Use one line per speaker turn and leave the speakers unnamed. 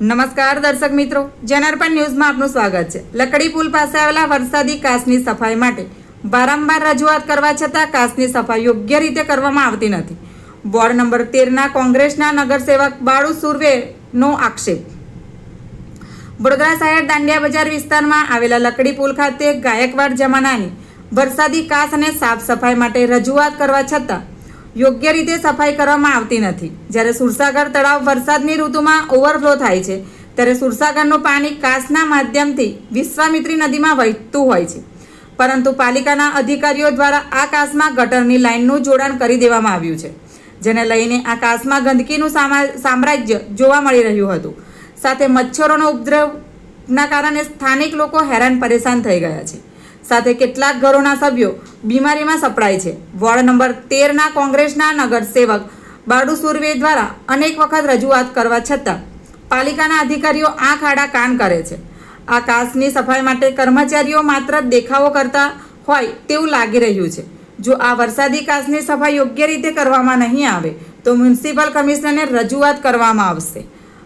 નમસ્કાર દર્શક મિત્રો. જનાર્પણ ન્યૂઝમાં આપનું સ્વાગત છે. લકડી પુલ પાસે આવેલા વરસાદી કાસની સફાઈ માટે વારંવાર રજૂઆત કરવા છતાં કાસની સફાઈ યોગ્ય રીતે કરવામાં આવતી નથી. વોર્ડ નંબર તેરના કોંગ્રેસના નગરસેવક બાળુ સુરવેનો આક્ષેપ. વડોદરા શહેર દાંડિયા બજાર વિસ્તારમાં આવેલા લકડી પુલ ખાતે ગાયકવાડ જમાનાની વરસાદી કાસ અને સાફ સફાઈ માટે રજૂઆત કરવા છતાં યોગ્ય રીતે સફાઈ કરવામાં આવતી નથી. જ્યારે સુરસાગર તળાવ વરસાદની ઋતુમાં ઓવરફ્લો થાય છે, ત્યારે સુરસાગરનું પાણી કાસના માધ્યમથી વિશ્વામિત્રી નદીમાં વહેતું હોય છે. પરંતુ પાલિકાના અધિકારીઓ દ્વારા આ કાસમાં ગટરની લાઇનનું જોડાણ કરી દેવામાં આવ્યું છે, જેને લઈને આ કાસમાં ગંદકીનું સામા- સામ્રાજ્ય જોવા મળી રહ્યું હતું. સાથે મચ્છરોનો ઉપદ્રવના કારણે સ્થાનિક લોકો હેરાન પરેશાન થઈ ગયા છે. સાથે કેટલાક ઘરોના સભ્યો બીમારીમાં સપડાય છે. વોર્ડ નંબર તેરના કોંગ્રેસના નગરસેવક બાળુ સુરવે દ્વારા અનેક વખત રજૂઆત કરવા છતાં પાલિકાના અધિકારીઓ આંખ આડા કાન કરે છે. આ કાસની સફાઈ માટે કર્મચારીઓ માત્ર દેખાવો કરતા હોય તેવું લાગી રહ્યું છે. જો આ વરસાદી કાસની સફાઈ યોગ્ય રીતે કરવામાં નહીં આવે, તો મ્યુનિસિપલ કમિશનરને રજૂઆત કરવામાં આવશે.